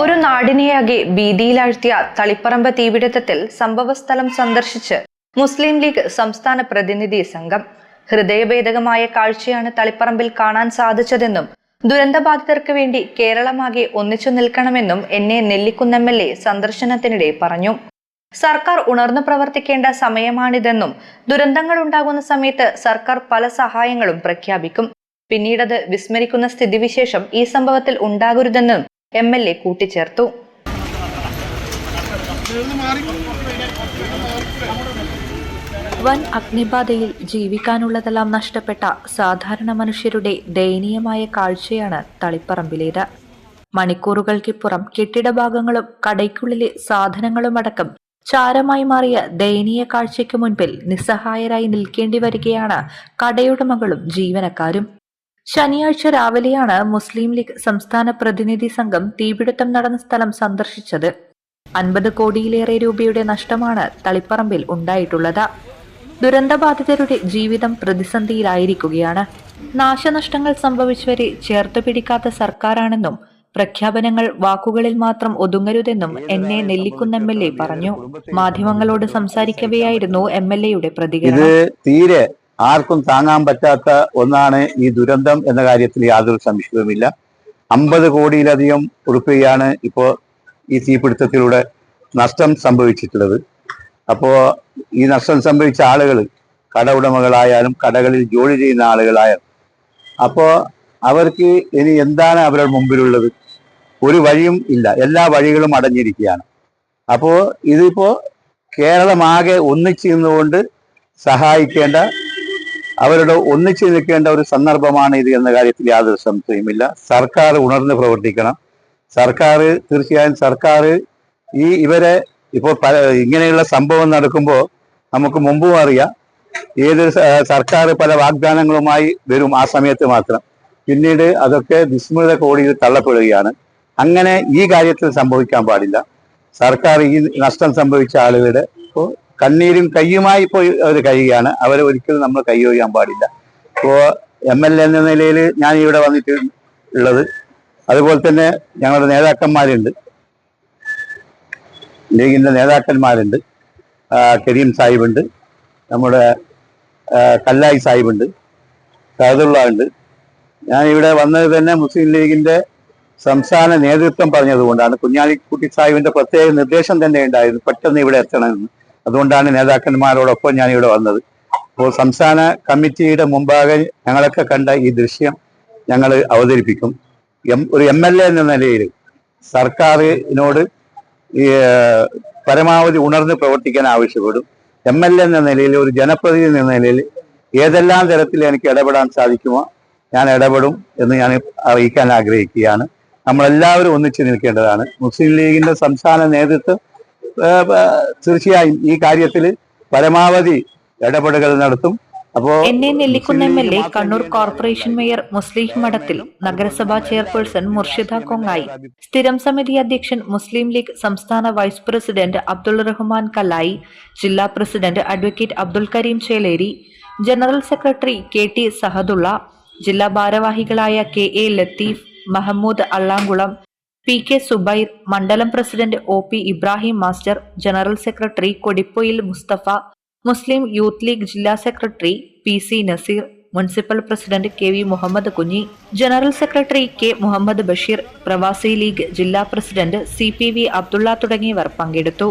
ഒരു നാടിനെയാകെ ഭീതിയിലാഴ്ത്തിയ തളിപ്പറമ്പ് തീപിടുത്തത്തിൽ സംഭവസ്ഥലം സന്ദർശിച്ച് മുസ്ലിം ലീഗ് സംസ്ഥാന പ്രതിനിധി സംഘം. ഹൃദയഭേദകമായ കാഴ്ചയാണ് തളിപ്പറമ്പിൽ കാണാൻ സാധിച്ചതെന്നും ദുരന്തബാധിതർക്ക് വേണ്ടി കേരളമാകെ ഒന്നിച്ചു നിൽക്കണമെന്നും എന്നെ നെല്ലിക്കുന്ന് എം എൽ എ സന്ദർശനത്തിനിടെ പറഞ്ഞു. സർക്കാർ ഉണർന്നു പ്രവർത്തിക്കേണ്ട സമയമാണിതെന്നും ദുരന്തങ്ങൾ ഉണ്ടാകുന്ന സമയത്ത് സർക്കാർ പല സഹായങ്ങളും പ്രഖ്യാപിക്കും. പിന്നീടത് വിസ്മരിക്കുന്ന സ്ഥിതിവിശേഷം ഈ സംഭവത്തിൽ ഉണ്ടാകരുതെന്നും എം എൽ എ കൂട്ടിച്ചേർത്തു. വൻ അഗ്നിബാധയിൽ ജീവിക്കാനുള്ളതെല്ലാം നഷ്ടപ്പെട്ട സാധാരണ മനുഷ്യരുടെ ദയനീയമായ കാഴ്ചയാണ് തളിപ്പറമ്പിലേത്. മണിക്കൂറുകൾക്കിപ്പുറം കെട്ടിടഭാഗങ്ങളും കടയ്ക്കുള്ളിലെ സാധനങ്ങളുമടക്കം ചാരമായി മാറിയ ദയനീയ കാഴ്ചയ്ക്ക് മുൻപിൽ നിസ്സഹായരായി നിൽക്കേണ്ടി വരികയാണ് കടയുടമകളും ജീവനക്കാരും. ശനിയാഴ്ച രാവിലെയാണ് മുസ്ലിം ലീഗ് സംസ്ഥാന പ്രതിനിധി സംഘം തീപിടുത്തം നടന്ന സ്ഥലം സന്ദർശിച്ചത്. അൻപത് കോടിയിലേറെ രൂപയുടെ നഷ്ടമാണ് തളിപ്പറമ്പിൽ ഉണ്ടായിട്ടുള്ളത്. ദുരന്തബാധിതരുടെ ജീവിതം പ്രതിസന്ധിയിലായിരിക്കുകയാണ്. നാശനഷ്ടങ്ങൾ സംഭവിച്ചവരെ ചേർത്ത് പിടിക്കാത്ത സർക്കാരാണെന്നും പ്രഖ്യാപനങ്ങൾ വാക്കുകളിൽ മാത്രം ഒതുങ്ങരുതെന്നും എന്നെ നെല്ലിക്കുന്ന എം. എൽ. എ. പറഞ്ഞു. മാധ്യമങ്ങളോട് സംസാരിക്കവെയായിരുന്നു എം. എൽ. എയുടെ പ്രതികരണം. തീരെ ആർക്കും താങ്ങാൻ പറ്റാത്ത ഒന്നാണ് ഈ ദുരന്തം എന്ന കാര്യത്തിൽ യാതൊരു സംശയവുമില്ല. അമ്പത് കോടിയിലധികം ഉറുപ്പികയാണ് ഇപ്പോൾ ഈ തീപിടുത്തത്തിലൂടെ നഷ്ടം സംഭവിച്ചിട്ടുള്ളത്. അപ്പോൾ ഈ നഷ്ടം സംഭവിച്ച ആളുകൾ കട ഉടമകളായാലും കടകളിൽ ജോലി ചെയ്യുന്ന ആളുകളായാലും അപ്പോൾ അവർക്ക് ഇനി എന്താണ് അവരുടെ മുമ്പിലുള്ളത്? ഒരു വഴിയും ഇല്ല. എല്ലാ വഴികളും അടഞ്ഞിരിക്കുകയാണ്. അപ്പോ ഇതിപ്പോ കേരളമാകെ ഒന്നിച്ചു നിന്നുകൊണ്ട് സഹായിക്കേണ്ട അവരുടെ ഒന്നിച്ചു നിൽക്കേണ്ട ഒരു സന്ദർഭമാണ് ഇത് എന്ന കാര്യത്തിൽ യാതൊരു സംശയമില്ല സർക്കാർ ഉണർന്ന് പ്രവർത്തിക്കണം. സർക്കാർ തീർച്ചയായും സർക്കാർ ഈ ഇവരെ ഇപ്പോൾ പല ഇങ്ങനെയുള്ള സംഭവം നടക്കുമ്പോൾ നമുക്ക് മുമ്പും അറിയാം. ഏതൊരു സർക്കാർ പല വാഗ്ദാനങ്ങളുമായി വരും ആ സമയത്ത് മാത്രം. പിന്നീട് അതൊക്കെ വിസ്മൃത കോടിയിൽ തള്ളപ്പെടുകയാണ്. അങ്ങനെ ഈ കാര്യത്തിൽ സംഭവിക്കാൻ പാടില്ല. സർക്കാർ ഈ നഷ്ടം സംഭവിച്ച ആളുകളുടെ ഇപ്പോൾ കണ്ണീരും കയ്യുമായി പോയി അവർ കഴിയുകയാണ്. അവരെ ഒരിക്കലും നമ്മൾ കൈയൊഴിയാൻ പാടില്ല. ഇപ്പോൾ എം എൽ എ എന്ന നിലയിൽ ഞാൻ ഇവിടെ വന്നിട്ട് ഉള്ളത്. അതുപോലെ തന്നെ ഞങ്ങളുടെ നേതാക്കന്മാരുണ്ട്. ലീഗിന്റെ നേതാക്കന്മാരുണ്ട്. കരീം സാഹിബുണ്ട്. നമ്മുടെ കല്ലായി സാഹിബുണ്ട്. സഹദുള്ള ഉണ്ട് ഞാൻ ഇവിടെ വന്നത് തന്നെ മുസ്ലിം ലീഗിന്റെ സംസ്ഥാന നേതൃത്വം പറഞ്ഞതുകൊണ്ടാണ്. കുഞ്ഞാലിക്കുട്ടി സാഹിബിന്റെ പ്രത്യേക നിർദ്ദേശം തന്നെ ഉണ്ടായിരുന്നു. പെട്ടെന്ന് ഇവിടെ എത്തണമെന്ന്. അതുകൊണ്ടാണ് നേതാക്കന്മാരോടൊപ്പം ഞാൻ ഇവിടെ വന്നത്. അപ്പോൾ സംസ്ഥാന കമ്മിറ്റിയുടെ മുമ്പാകെ ഞങ്ങളൊക്കെ കണ്ട ഈ ദൃശ്യം ഞങ്ങൾ അവതരിപ്പിക്കും. എം ഒരു എം എൽ എ എന്ന നിലയിൽ സർക്കാരിനോട് ഈ പരമാവധി ഉണർന്ന് പ്രവർത്തിക്കാൻ ആവശ്യപ്പെടും. എം എൽ എ എന്ന നിലയിൽ ഒരു ജനപ്രതിനിധി എന്ന നിലയിൽ ഏതെല്ലാം തരത്തിൽ എനിക്ക് ഇടപെടാൻ സാധിക്കുമോ ഞാൻ ഇടപെടും എന്ന് ഞാൻ അറിയിക്കാൻ ആഗ്രഹിക്കുകയാണ്. നമ്മളെല്ലാവരും ഒന്നിച്ചു നിൽക്കേണ്ടതാണ്. മുസ്ലിം ലീഗിന്റെ സംസ്ഥാന നേതൃത്വം തീർച്ചയായും ഈ കാര്യത്തിൽ പരമാവധി ഇടപെടലുകൾ നടത്തും. അപ്പോ എന്നെ Nellikkunnu M L A Kannur corporation mayor Muslim Madathil നഗരസഭാ ചെയർപേഴ്സൺ മുർഷിദ കൊങ്ങായി. സ്ഥിരം സമിതി അധ്യക്ഷൻ മുസ്ലിം ലീഗ് സംസ്ഥാന വൈസ് പ്രസിഡന്റ് അബ്ദുൾ റഹ്മാൻ കലായി ജില്ലാ president advocate Abdul Kareem Chelery. General secretary K T Sahadulla. ജില്ലാ ഭാരവാഹികളായ K A Latheef Mahmood Allamkulam P K Zubair മണ്ഡലം president O P Ibrahim master general secretary Kodipoyil Musthafa Muslim youth League ജില്ലാ secretary P C Naseer municipal president K V Muhammad Kunhi general secretary K Muhammad Basheer Pravasi League ജില്ലാ president C P V Abdulla തുടങ്ങിയവർ പങ്കെടുത്തു.